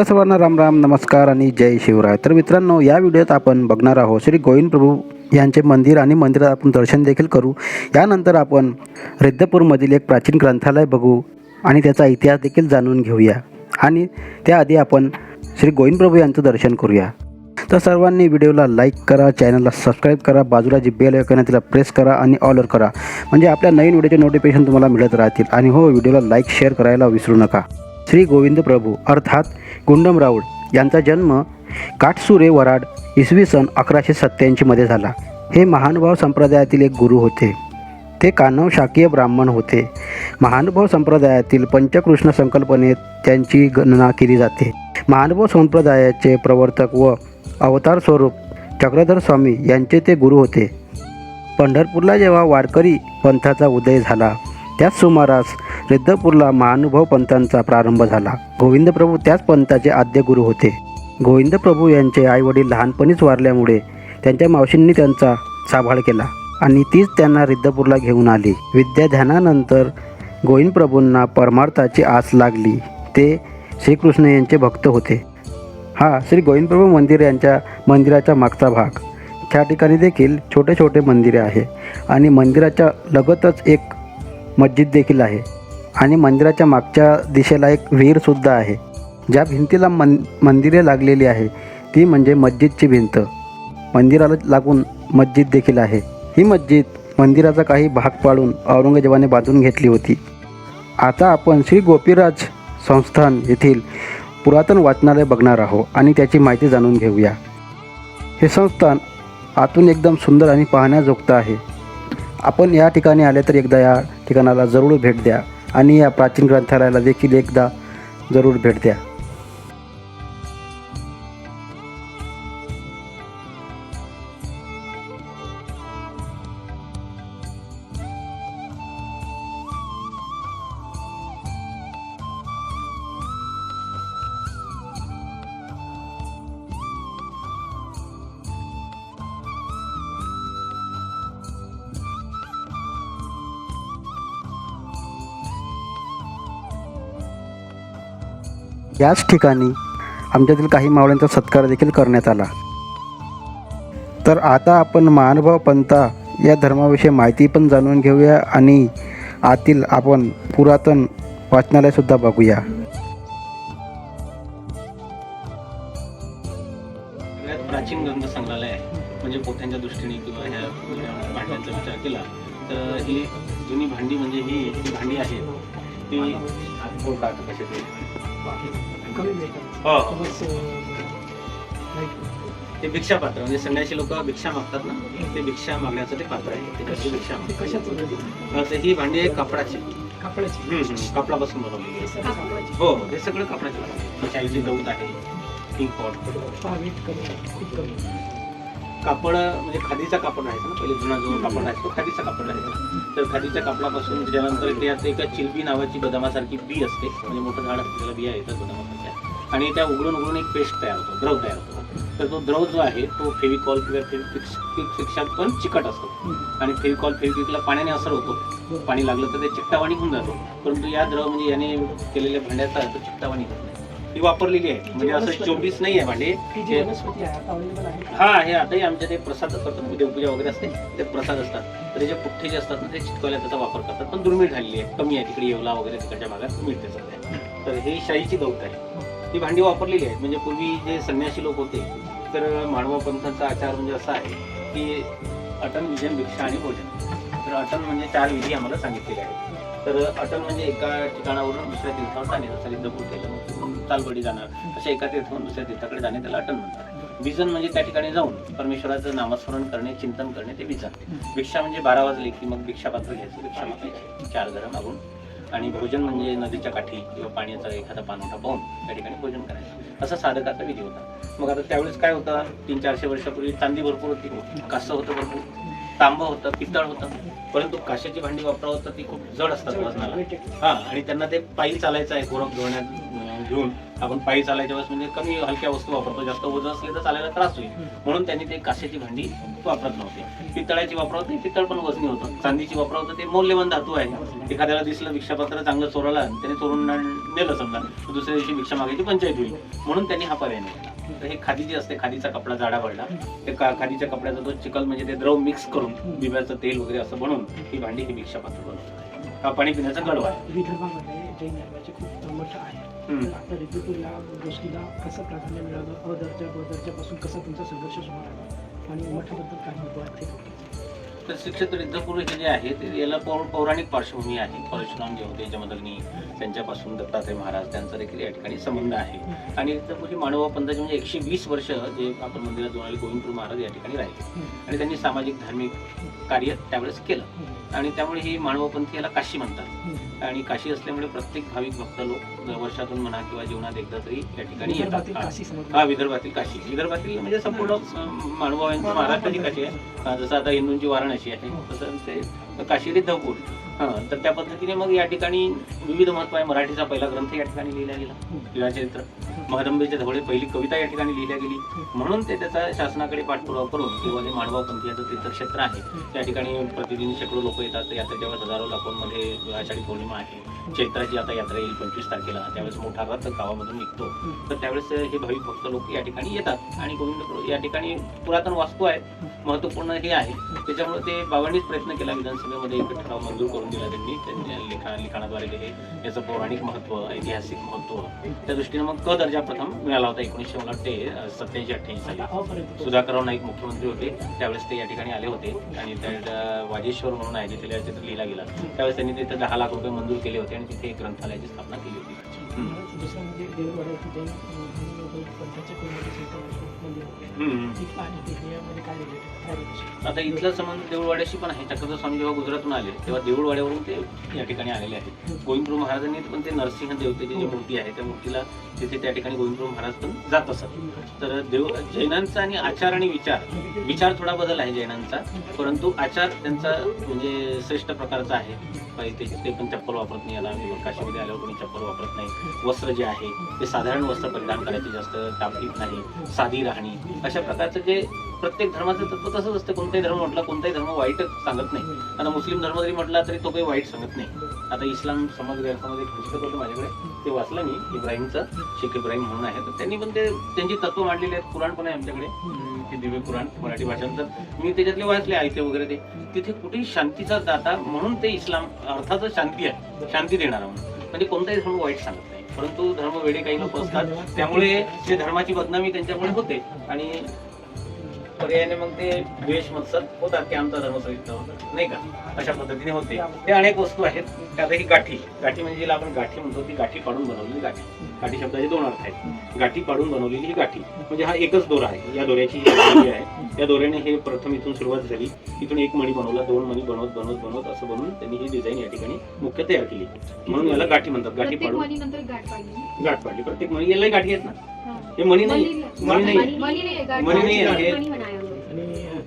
तर सर्वांना राम राम नमस्कार आणि जय शिवराय. तर मित्रांनो या व्हिडिओत आपण बघणार आहोत श्री गोविंद प्रभू यांचे मंदिर आणि मंदिरात आपण दर्शन देखील करू. यानंतर आपण रिद्धपूरमधील एक प्राचीन ग्रंथालय बघू आणि त्याचा इतिहास देखील जाणून घेऊया. आणि त्याआधी आपण श्री गोविंद प्रभू यांचं दर्शन करूया. तर सर्वांनी व्हिडिओला लाईक करा चॅनलला सबस्क्राईब करा बाजूला जी बेल ऐकून तिला प्रेस करा आणि ऑलर करा. म्हणजे आपल्या नवीन व्हिडिओचे नोटिफिकेशन तुम्हाला मिळत राहतील. आणि हो व्हिडिओला लाईक शेअर करायला विसरू नका. श्री गोविंद प्रभू अर्थात गुंडम राऊळ यांचा जन्म काटसुरे वराड इसवी सन अकराशे सत्त्याऐंशीमध्ये झाला. हे महानुभाव संप्रदायातील एक गुरु होते. ते कानव शाकीय ब्राह्मण होते. महानुभाव संप्रदायातील पंचकृष्ण संकल्पनेत त्यांची गणना केली जाते. महानुभाव संप्रदायाचे प्रवर्तक व अवतार स्वरूप चक्रधर स्वामी यांचे ते गुरु होते. पंढरपूरला जेव्हा वारकरी पंथाचा उदय झाला त्याच सुमारास रिद्धपूरला महानुभाव पंथांचा प्रारंभ झाला. गोविंद प्रभू त्याच पंथाचे आद्य गुरु होते. गोविंद प्रभू यांचे आईवडील लहानपणीच वारल्यामुळे त्यांच्या मावशींनी त्यांचा सांभाळ केला आणि तीच त्यांना रिद्धपूरला घेऊन आली. विद्याध्यानानंतर गोविंद प्रभूंना परमार्थाची आस लागली. ते श्रीकृष्ण यांचे भक्त होते. हा श्री गोविंदप्रभू मंदिर यांच्या मंदिराचा मागचा भाग. त्या ठिकाणी देखील छोटे छोटे मंदिरे आहे आणि मंदिराच्या लगतच एक मस्जिद देखील आहे. आणि मंदिराच्या मागच्या दिशेला एक विहीरसुद्धा आहे. ज्या भिंतीला मन मंदिरे लागलेली आहे ती म्हणजे मस्जिदची भिंत. मंदिराला लागून मस्जिद देखील आहे. ही मस्जिद मंदिराचा काही भाग पाडून औरंगजेबाने बांधून घेतली होती. आता आपण श्री गोपीराज संस्थान येथील पुरातन वाचनालय बघणार आहोत आणि त्याची माहिती जाणून घेऊया. हे संस्थान आतून एकदम सुंदर आणि पाहण्याजोगतं आहे. आपण या ठिकाणी आले तर एकदा या ठिकाणाला जरूर भेट द्या. आणि या प्राचीन ग्रंथालयाला देखील एकदा जरूर भेट द्या. याच ठिकाणी आमच्यातील काही मावळ्यांचा सत्कार देखील करण्यात आला. तर आता आपण महानुभाव पंथा या धर्माविषयी माहिती पण जाणून घेऊया आणि आतील आपण पुरातन वाचनालयसुद्धा बघूया. सगळ्यात प्राचीन ग्रंथ संग्रहालय आहे. म्हणजे पोथ्यांच्या दृष्टीने किंवा ह्या भांड्यांचा विचार केला तर ही जुनी भांडी म्हणजे ही भांडी आहे ती कोण काढतं कसे ते? हो. हो. ते भिक्षा पात्र म्हणजे संन्यासी लोक भिक्षा मागतात ना? ते भिक्षा मागण्याचं ते पात्र आहे. ते कशी भिक्षा मागतात. तर ही भांडी आहे कपडाची. हम्म, हम्म. कपडापासून बनवलेली आहे. हो हो, हे सगळं कपडाचे. चाईची गवत आहे. Pink pot. कापड म्हणजे खादीचा कापड राहायचा ना पहिले जुना जो कापड राहायचा तो खादीचा कापड राहायचा तर खादीच्या कापडापासून त्याच्यानंतर त्यात एका चिलबी नावाची बदामासारखी बी असते. म्हणजे मोठं झाड असते त्याला बिया येतात बदामासारख्या. आणि त्या उघडून उघडून एक पेस्ट तयार होतो द्रव तयार होतो. तर तो द्रव जो आहे तो फेविकॉल किंवा फेविक्विकपेक्षा पण चिकट असतो. आणि फेविकॉल फेविक्विकला पाण्याने असर होतो. पाणी लागलं तर ते चिकटावाणी होऊन जातो. परंतु या द्रव म्हणजे याने केलेल्या भांड्याचा तो चिकटावाणी होत. नाही ही वापरलेली आहे. म्हणजे असं चोवीस नाही आहे भांडे. हे- हा आताही आमच्या ते प्रसाद करतात देवपूजा वगैरे असते ते प्रसाद असतात. तर जे पुठ्ठे जे असतात ना ते चिटकवायला त्याचा वापर करतात. पण दुर्मिळ झालेली आहे. कमी आहे तिकडे येवला वगैरे तिकडच्या भागात मिळते सध्या. तर हे शाईची गवत आहे. ती भांडी वापरलेली आहेत. म्हणजे पूर्वी जे संन्यासी लोक होते तर मानवा पंथाचा आचार म्हणजे असा आहे की अटन विजन भिक्षा आणि भोजन. तर अटन म्हणजे चार विधी आम्हाला सांगितलेले आहेत. तर अटन म्हणजे एका ठिकाणावरून दुसऱ्या तीर्थावर जाणे जसं रिद्धपूर केलं मग तालबडी जाणार. अशा एका तीर्थावरून दुसऱ्या तीर्थाकडे जाणे त्याला अटन म्हणतात. विजन म्हणजे त्या ठिकाणी जाऊन परमेश्वराचं नामस्मरण करणे चिंतन करणे ते विजन. भिक्षा म्हणजे बारा वाजले की मग भिक्षापात्र घ्यायचं. भिक्षा मागायची चार घरं मागून. आणि भोजन म्हणजे नदीच्या काठी किंवा पाण्याचा एखादा पानवटा पाहून त्या ठिकाणी भोजन करायचं. असा साधकाचा विधी होता. मग आता त्यावेळेस काय होतं? तीन चारशे वर्षापूर्वी चांदी भरपूर होती. कासं होतं भरपूर. तांबं होतं पितळ होतं. परंतु काशाची भांडी वापरावं तर ती खूप जड असतात वजनाला. हा आणि त्यांना ते पायी चालायचं आहे गोरख धुण्यात घेऊन. आपण पायी चालायच्या वेळेस म्हणजे कमी हलक्या वस्तू वापरतो जास्त वजन असले तर चालायला त्रास होईल. म्हणून त्यांनी ते काशाची भांडी वापरत नव्हते. पितळाची वापरावं नाही पितळ पण वजनी होतं. चांदीची वापरावं होतं ते मौल्यवान धातू आहे. एखाद्याला दिसलं भिक्षापात्र चांगलं चोरलं आणि त्याने चोरून नेलं समजा दुसऱ्या दिवशी भिक्षा मागायची पंचायत होईल. म्हणून त्यांनी हा पर्याय निवडला. तर हे खादी जे असते खादीचा कपडा जाडा पडला ते खादीच्या कपड्याचा तो चिकल म्हणजे ते द्रव मिक्स करून बिब्याचं तेल वगैरे असं बनवून ही भांडी ही भिक्षापात्र बनवतात हा पाणी पिण्याचा गडवा. आहे विदर्भामध्ये जैन धर्माचे खूप मठ आहे हम्म. तर आता गोष्टीला कसं प्राधान्य मिळालं अदर्जा बदर्जापासून कसा तुमचा संघर्ष सुरू आला आणि मठाबद्दल काय महत्त्व तर शिक्षक रिद्धपूर हे जे आहे ते याला पौर पौराणिक पार्श्वभूमी आहे. परशुराम जे होते जमदग्नी त्यांच्यापासून दत्तात्रय महाराज त्यांचा देखील या ठिकाणी संबंध आहे. आणि रिद्धपूर ही मानवा पंथाची म्हणजे एकशे वीस वर्ष जे आपण मंदिरात आले गोविंदपूर महाराज या ठिकाणी राहिले. आणि त्यांनी सामाजिक धार्मिक कार्य त्यावेळेस केलं. आणि त्यामुळे ही मानवपंथी याला काशी म्हणतात. आणि काशी असल्यामुळे प्रत्येक भाविक भक्त लोक वर्षातून म्हणा किंवा जीवनात एकदा तरी या ठिकाणी येतात. हा. विदर्भातील काशी. विदर्भातील म्हणजे संपूर्ण मानवांची महाराष्ट्राची काशी आहे? जसं आता हिंदूंची वाराणसी आहे. तसं ते काशिरी रिद्धपूर हां तर त्या पद्धतीने मग या ठिकाणी विविध महत्त्व आहे. मराठीचा पहिला ग्रंथ या ठिकाणी लिहिला गेला. लीळाचरित्र महदंबेच्या धवळे पहिली कविता या ठिकाणी लिहिल्या गेली. म्हणून ते त्याचा शासनाकडे पाठपुरावा करून किंवा जे मांडवा पंथीयाचं तीर्थक्षेत्र आहे त्या ठिकाणी प्रतिदिन शेकडो लोक येतात. यात्रेच्या वेळेस हजारो लाखोंमध्ये आषाढी पौर्णिमा आहे. चैत्राची आता यात्रा येईल पंचवीस तारखेला. त्यावेळेस मोठा रथ गावामधून निघतो. तर त्यावेळेस हे भाविक भक्त लोक या ठिकाणी येतात आणि गोविंद या ठिकाणी पुरातन वास्तू आहे महत्त्वपूर्ण हे आहे. त्याच्यामुळे ते बाबांनीच प्रयत्न केला विधानसभेमध्ये एक ठराव मंजूर करून दिला त्यांनी त्यांच्या लिखा लिखाणाद्वारे हे याचं पौराणिक महत्त्व ऐतिहासिक महत्त्व त्या दृष्टीने मग क दर्जा प्रथम मिळाला होता एकोणीसशे मला वाटते सत्याऐंशी अठ्ठ्याऐंशी साली. सुधाकरराव नाईक मुख्यमंत्री होते. त्यावेळेस ते या ठिकाणी आले होते. आणि त्या वाजेश्वर म्हणून आहे जिथे चित्र लिहिला गेला. त्यावेळेस त्यांनी तिथे दहा लाख रुपये मंजूर केले होते. आणि तिथे एक ग्रंथालयाची स्थापना केली होती. दुसरं म्हणजे? आता इथला संबंध देऊळवाड्याशी पण आहे. चक्रधर स्वामी जेव्हा गुजरातून आले तेव्हा देऊळवाड्यावरून ते या ठिकाणी आलेले आहेत. गोविंदपूर महाराजांनी पण ते नरसिंह देवतेची जी मूर्ती आहे त्या मूर्तीला तिथे त्या ठिकाणी गोविंदपूर महाराज पण जात असत. तर देव जैनांचा आणि आचार आणि विचार विचार थोडा बदल आहे जैनांचा परंतु आचार त्यांचा म्हणजे श्रेष्ठ प्रकारचा आहे. काही ते ते पण चप्पल वापरत नाही याला आम्ही काशीमध्ये आल्यावर कोणी चप्पल वापरत नाही. वस्त्र जे आहे ते साधारण वस्त्र परिधान करायचे जास्त टापटीप नाही. साधी राहणी अशा प्रकारचं जे प्रत्येक धर्माचं तत्व तसंच असतं. कोणताही धर्म म्हटला कोणताही धर्म वाईट सांगत नाही. आता मुस्लिम धर्म जरी म्हटला तरी तो काही वाईट सांगत नाही. आता इस्लाम समाज ग्रंथामध्ये एक पुस्तक होतं माझ्याकडे ते वाचलं मी इब्राहिमचं. शेख इब्राहिम म्हणून आहे. तर त्यांनी पण ते त्यांची तत्व मांडलेली आहेत पुराण पण आहे आमच्याकडे ते दिव्य पुराण मराठी भाषांतर. मी त्याच्यातले वाचले आयते वगैरे ते. तिथे कुठेही शांतीचा दाता म्हणून ते इस्लाम अर्थातच शांती आहे. शांती देणारा म्हणून. म्हणजे कोणताही धर्म वाईट सांगत नाही. परंतु धर्म वेडे काही लोक असतात. त्यामुळे ते धर्माची बदनामी त्यांच्यामुळे होते. आणि पर्यायाने मग ते द्वेष मत्सर होतात की आमचा धर्म सहित नाही का? अशा पद्धतीने होते. ते अनेक वस्तू आहेत. त्यात ही गाठी. गाठी म्हणजे जिला आपण गाठी म्हणतो ती गाठी पाडून बनवलेली गाठी. गाठी शब्दाचे दोन अर्थ आहेत. गाठी पाडून बनवलेली ही गाठी. म्हणजे हा एकच दोरा आहे. या दोऱ्याची ही आहे. या दोऱ्याने हे प्रथम इथून सुरुवात झाली. इथून एक मणी बनवला दोन मणी बनवत बनवत बनवत असं बनवून त्यांनी ही डिझाईन या ठिकाणी मुख्य तयार केली. म्हणून याला गाठी म्हणतात. गाठी पाडून गाठ पाडली. प्रत्येक मणी याला गाठी आहेत ना? हा. मणी नाही. मणी मणी नाही. मणी नाही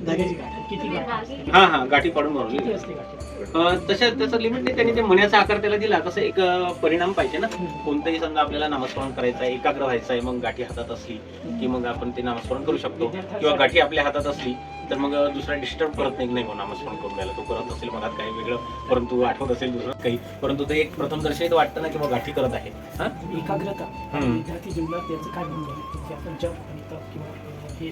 धाग्याची गाठ. किती गाठ? हा हा गाठी पाडून किती असते गाठी? तशा त्याचं लिमिट नाही त्यांनी ते मण्याचा आकार त्याला दिला. तसं एक अं, परिणाम पाहिजे ना. कोणतंही समजा आपल्याला नामस्मरण करायचं आहे एकाग्र व्हायचं आहे मग गाठी हातात असली की मग आपण ते नामस्मरण करू शकतो. किंवा गाठी आपल्या हातात असली तर मग दुसरा डिस्टर्ब करत नाही नाही बुवा नामस्मरण करून द्यायला. तो करत असेल मनात काही वेगळं परंतु आठवत असेल दुसरं काही. परंतु ते एक प्रथम दर्शनीत वाटतं ना की मग गाठी करत आहे. हा? एकाग्रता. विद्यार्थी जीवनात त्याचं काय हे?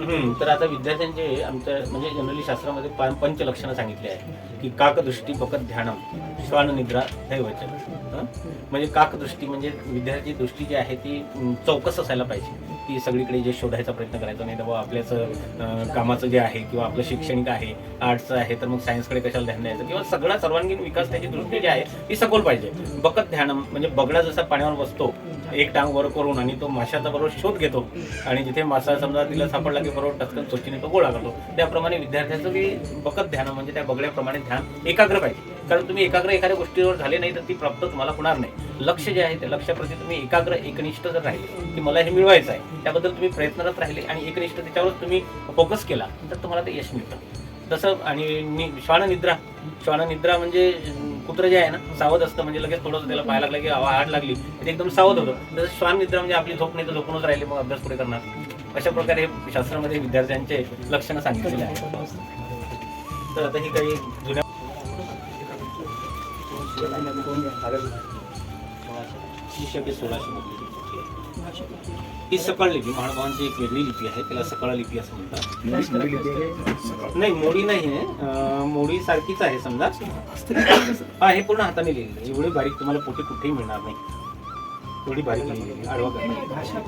हम्म, तर आता विद्यार्थ्यांचे आमच्या म्हणजे जनरली शास्त्रामध्ये पा- पंचलक्षणं सांगितली आहे की काकदृष्टी बकत ध्यानम श्वान निद्रा दैवचन? म्हणजे काकदृष्टी म्हणजे विद्यार्थी दृष्टी जी आहे ती चौकस असायला पाहिजे. ती सगळीकडे जे शोधायचा प्रयत्न करायचा नाही तर बाबा आपल्याच कामाचं जे आहे किंवा आपलं शैक्षणिक आहे आर्टचं आहे तर मग सायन्सकडे कशाला ध्यान द्यायचं? किंवा सगळा सर्वांगीण विकास त्याची दृष्टी जी आहे ती सखोल पाहिजे. बकत ध्यानम म्हणजे बगडा जसा पाण्यावर बसतो एक टांग वर करून आणि तो माशाचा बरोबर शोध घेतो. आणि जिथे मासा समजा तिला सापडला की बरोबर टचकन चोचीने तो गोळा करतो. त्याप्रमाणे विद्यार्थ्याचं बी बकत ध्यान म्हणजे त्या बगड्याप्रमाणे ध्यान एकाग्र पाहिजे. कारण तुम्ही एकाग्र एखाद्या गोष्टीवर झाले नाही तर ती प्राप्त तुम्हाला होणार नाही. लक्ष जे आहे त्या लक्ष्याप्रती तुम्ही एकाग्र एकनिष्ठ जर राहिले की मला हे मिळवायचं आहे त्याबद्दल तुम्ही प्रयत्नरत राहिले आणि एकनिष्ठ त्याच्यावर तुम्ही फोकस केला तर तुम्हाला ते यश मिळतं. तसं आणि श्वाननिद्रा श्वाननिद्रा श्वान निद्रा म्हणजे कुत्र जे आहे ना सावध असतं म्हणजे लगेच थोडंसं त्याला पाहायला लागलं की आड लागली ते एकदम सावध होतं. तसं श्वाननिद्रा म्हणजे आपली झोप नाही तर झोपूनच राहिले मग अभ्यास पुढे करणार. अशा प्रकारे शास्त्रामध्ये विद्यार्थ्यांचे लक्षणं सांगितलेले आहेत. तर आता ही काही जुन्या सोळाशे आहे. ही सकळ लिपी महानुभावांची एक वेगळी लिपी आहे त्याला सकळ लिपी असं म्हणतात नाही मोडी नाही आहे मोडी सारखीच आहे समजा हा हे पूर्ण हाताने लिहिलेलं आहे. एवढी बारीक तुम्हाला पोटी कुठेही मिळणार नाही एवढी बारीक लिहिलेली. आडवा. भाषा?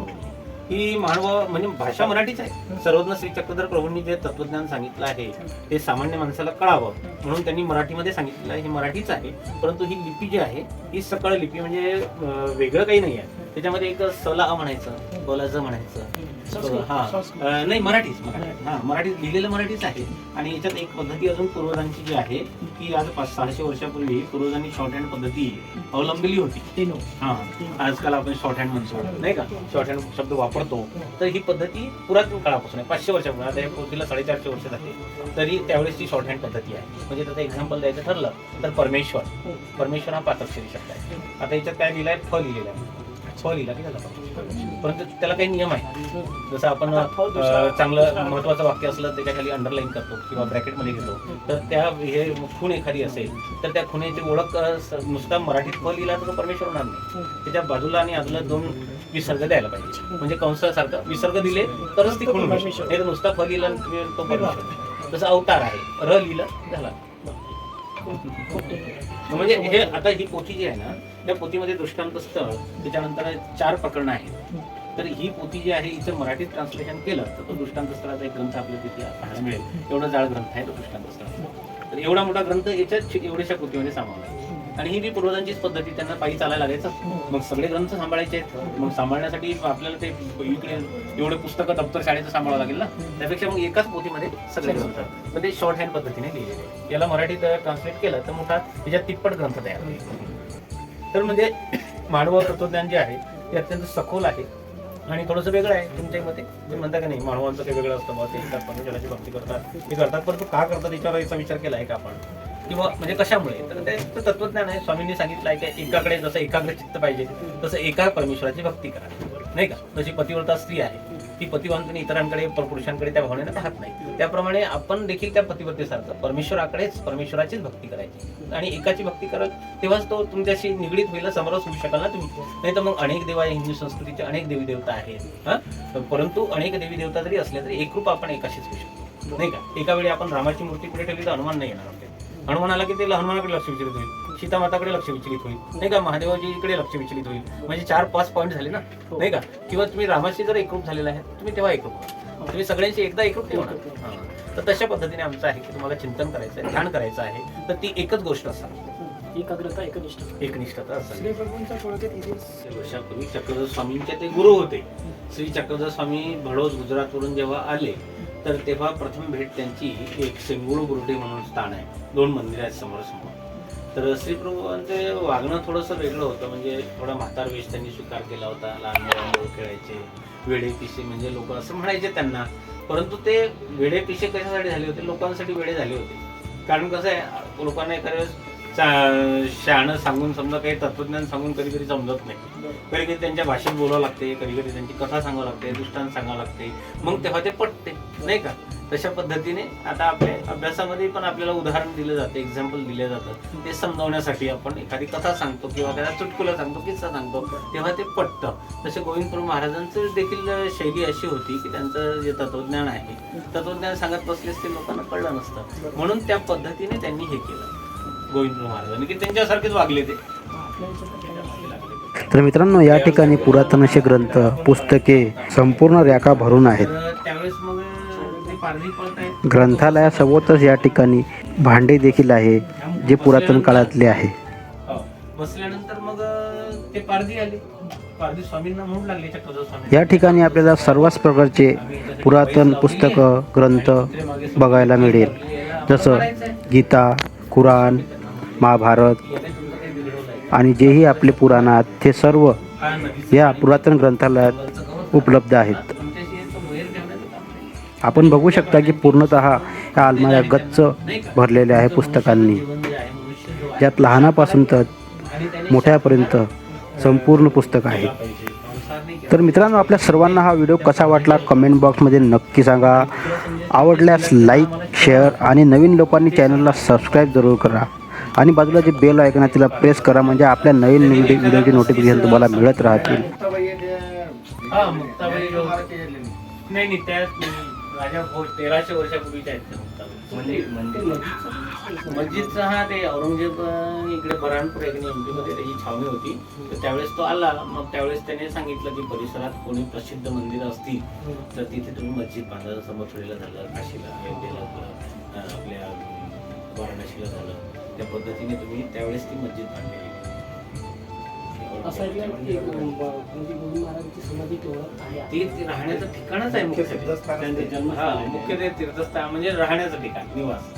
ही मानव म्हणजे भाषा मराठीच आहे. सर्वज्ञ श्री चक्रधर प्रभूंनी जे तत्वज्ञान सांगितलं आहे ते सामान्य माणसाला कळावं. म्हणून त्यांनी मराठीमध्ये सांगितलं आहे हे मराठीच आहे. परंतु ही लिपी जी आहे ही सकळ लिपी म्हणजे वेगळं काही नाही आहे. त्याच्यामध्ये एक सला अ म्हणायचं. बोला ज म्हणायचं हा नाही मराठीच मराठी. हा मराठीत लिहिलेलं मराठीच आहे. आणि याच्यात एक पद्धती अजून पूर्वजांची जी आहे की आज पाच सहाशे वर्षापूर्वी पूर्वजांनी शॉर्ट हँड पद्धती अवलंबली होती. हा. आजकाल आपण शॉर्ट हँड म्हणतो. नाही का? शॉर्ट हँड शब्द वापरतो. तर ही पद्धती पुरातन काळापासून आहे. पाचशे वर्षापूर्वी. आता या पोथीला साडेचारशे वर्ष झाले. तरी त्यावेळेसची शॉर्ट हँड पद्धती आहे. म्हणजे त्याचं एक्झाम्पल द्यायचं ठरलं तर परमेश्वर. परमेश्वर हा पाच अक्षरी शब्द आहे. आता याच्यात काय लिहिलंय? फ लिहिलेलं आहे. फ लिहिला की परंतु त्याला काही नियम आहे जसं आपण चांगलं महत्वाचं वाक्य असलं त्याच्याखाली अंडरलाईन करतो किंवा ब्रॅकेटमध्ये घेतो. तर त्या हे खूण एखादी असेल तर त्या खुणेची ओळख नुसता मराठीत फ लिहिला तर तो परमेश्वर होणार नाही. त्याच्या बाजूला आणि आजूला दोन विसर्ग द्यायला पाहिजे. म्हणजे कंसासारखं. विसर्ग दिले तरच ती खूण. नाही तर नुसता फ लिहिला तो परमेश्वर. जसं अवतार आहे. र लिहिलं झाला. म्हणजे हे आता ही पोथी जी आहे ना त्या पोथीमध्ये दृष्टांत स्थळ त्याच्यानंतर चार प्रकरणं आहेत. तर ही पोथी जी आहे इथं मराठीत ट्रान्सलेशन केलं तर तो दृष्टांत स्थळाचा एक ग्रंथ आपल्याला तिथे पाहायला मिळेल. एवढा जाड ग्रंथ आहे तो दृष्टांत स्थळ. तर एवढा मोठा ग्रंथ याच्यात छि- एवढ्याशा पोथीमध्ये सामावला आहे. आणि ही जी पूर्वजांचीच पद्धती त्यांना पायी चालायला लागायचं. मग सगळे ग्रंथ सांभाळायचे आहेत. मग सांभाळण्यासाठी आपल्याला ते इकडे एवढे पुस्तकं दप्तर शाळेचं सांभाळावं लागेल ना? त्यापेक्षा मग एकाच पोथीमध्ये सगळे ग्रंथ. तर ते शॉर्ट हँड पद्धतीने लिहिलेले याला मराठीत ट्रान्सलेट केलं तर मोठा त्याच्यात तिप्पट ग्रंथ तयार होईल. तर म्हणजे मानव तत्वज्ञान जे आहे ते अत्यंत सखोल आहे. आणि थोडंसं वेगळं आहे तुमच्या मते. तुम्ही म्हणता का नाही मानवांचं काही वेगळं असतं बाबा ते करतात परमेश्वराची भक्ती करतात. ते करतात परंतु का करतात याच्यावर याचा विचार केला आहे का आपण? किंवा म्हणजे कशामुळे? तर ते तत्वज्ञान आहे. स्वामींनी सांगितलं आहे की एकाकडे जसं एकाग्र चित्त पाहिजे तसं एका परमेश्वराची भक्ती करा. नाही का? जशी पतिव्रता स्त्री आहे ती पतिवंतने इतरांकडे पर- पुरुषांकडे त्या भावनेने पाहत नाही. त्याप्रमाणे आपण देखील त्या पतिव्रतेसारखं परमेश्वराकडेच परमेश्वराचीच भक्ती करायची. आणि एकाची भक्ती करत तेव्हाच तो तुमच्याशी निगडीत होईल समरस होऊ शकाल ना तुम्ही. नाही तर मग अनेक देव आहे हिंदू संस्कृतीचे अनेक देवी देवता आहेत हा? परंतु अनेक देवी देवता जरी असल्या तरी एकरूप आपण एकाशीच होऊ शकतो. नाही का? एका वेळी आपण रामाची मूर्ती पुढे ठेवली तर हनुमान नाही येणार आपल्याला. हनुमान आला की ते हनुमानाकडे लक्ष विचलित होईल? सीता माताकडे लक्ष विचलित होईल? नाही का? महादेवाजीकडे लक्ष विचलित होईल? म्हणजे चार पाच पॉईंट झाले ना? नाही का? किंवा तुम्ही रामाशी जर एकरूप झालेला आहे तुम्ही तेव्हा एकरूप व्हा. तुम्ही सगळ्यांशी एकदा एकरूप ठेवणार हा. तर तशा पद्धतीने आमचं आहे की तुम्हाला चिंतन करायचं आहे ध्यान करायचं आहे. तर ती एकच गोष्ट असावी. एकाग्रता एकनिष्ठ एकनिष्ठता असावी. चक्रधर स्वामींचे ते गुरु होते. श्री चक्रधर स्वामी भडोस गुजरातवरून जेव्हा आले तर तेव्हा प्रथम भेट त्यांची एक सेंगुळ गुरुडे म्हणून स्थान आहे. दोन मंदिर आहेत समोर समोर तर श्री प्रभूंचे वागणं थोडंसं वेगळं होतं. म्हणजे थोडा म्हातार वेश त्यांनी स्वीकार केला होता. लहान मुलांबरोबर खेळायचे वेडे पिसे म्हणजे लोक असं म्हणायचे त्यांना. परंतु ते वेडे पिसे कशासाठी झाले होते? लोकांसाठी वेडे झाले होते. कारण कसं आहे लोकांना एखाद्या वेळेस शहाणं सांगून समजा काही तत्वज्ञान सांगून कधी कधी समजत नाही. कधी कधी त्यांच्या भाषेत बोलावं लागते कधी कधी त्यांची कथा सांगावं लागते दृष्टांत सांगावं लागते. मग तेव्हा ते पटते नाही का? तशा पद्धतीने आता आपल्या अभ्यासामध्ये पण आपल्याला उदाहरण दिलं जातं एक्झाम्पल दिले जातं ते समजावण्यासाठी आपण एखादी कथा सांगतो किंवा एखादा चुटकुला सांगतो किस्सा सांगतो तेव्हा ते पटतं. तसे गोविंदपूर महाराजांचं देखील शैली अशी होती की त्यांचं जे तत्वज्ञान आहे तत्वज्ञान सांगत बसलेस ते लोकांना कळलं नसतं. म्हणून त्या पद्धतीने त्यांनी हे केलं. गोविंदपूर महाराजांनी की त्यांच्यासारखेच वागले ते. तर मित्रांनो या ठिकाणी पुरातन असे ग्रंथ पुस्तके संपूर्ण रॅका भरून आहेत. ग्रंथालयासोबतच या ठिकाणी भांडे देखील आहे जे पुरातन काळातले आहे. हो. बसल्यानंतर मग ते पारधी आले. या ठिकाणी आपल्याला सर्वच प्रकारचे पुरातन पुस्तकं ग्रंथ बघायला मिळेल. जसं गीता कुराण महाभारत आणि जेही आपले पुराणात ते सर्व या पुरातन ग्रंथालयात उपलब्ध आहेत. आपण बघू शकता की पूर्णतः या अलमाऱ्या गच्च भरलेल्या आहे पुस्तकांनी. ज्यात लहानापासून तर मोठ्यापर्यंत संपूर्ण पुस्तक आहे तर मित्रांनो आपल्या सर्वांना हा व्हिडिओ कसा वाटला कमेंट बॉक्समध्ये नक्की सांगा. आवडल्यास लाईक शेअर आणि नवीन लोकांनी चॅनलला सबस्क्राईब जरूर करा. आणि बाजूला जे बेल ऐकना तिला प्रेस करा. म्हणजे आपल्या नवीन व्हिडिओ व्हिडिओची नोटिफिकेशन तुम्हाला मिळत राहतील. तेराशे वर्षापूर्वीच्या म्हणजे मस्जिदचा हा ते औरंगजेब इकडे बऱ्हाणपूर एक मध्ये त्याची छावणी होती. तर त्यावेळेस तो आला. मग त्यावेळेस त्याने सांगितलं की परिसरात कोणी प्रसिद्ध मंदिर असतील तर तिथे तुम्ही मस्जिद बांधा. जसं मथुरेला झालं काशीला अयोध्येला झालं आपल्या वाराणसीला झालं. त्या पद्धतीने तुम्ही त्यावेळेस ती मस्जिद बांधलेली. म्हणजे ते राहण्याचं ठिकाणच आहे मुख्य त्यांचे जन्म हा मुख्य ते तीर्थस्थान म्हणजे राहण्याचं ठिकाण. निवास.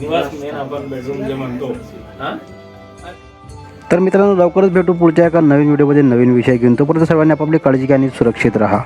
निवास. मेन आपण बेडरूम जे म्हणतो. हा? तर मित्रांनो लवकरच भेटू पुढच्या एका नवीन व्हिडिओमध्ये नवीन विषय घेऊन. तोपर्यंत सर्वांनी आपापली काळजी घ्या आणि सुरक्षित राहा.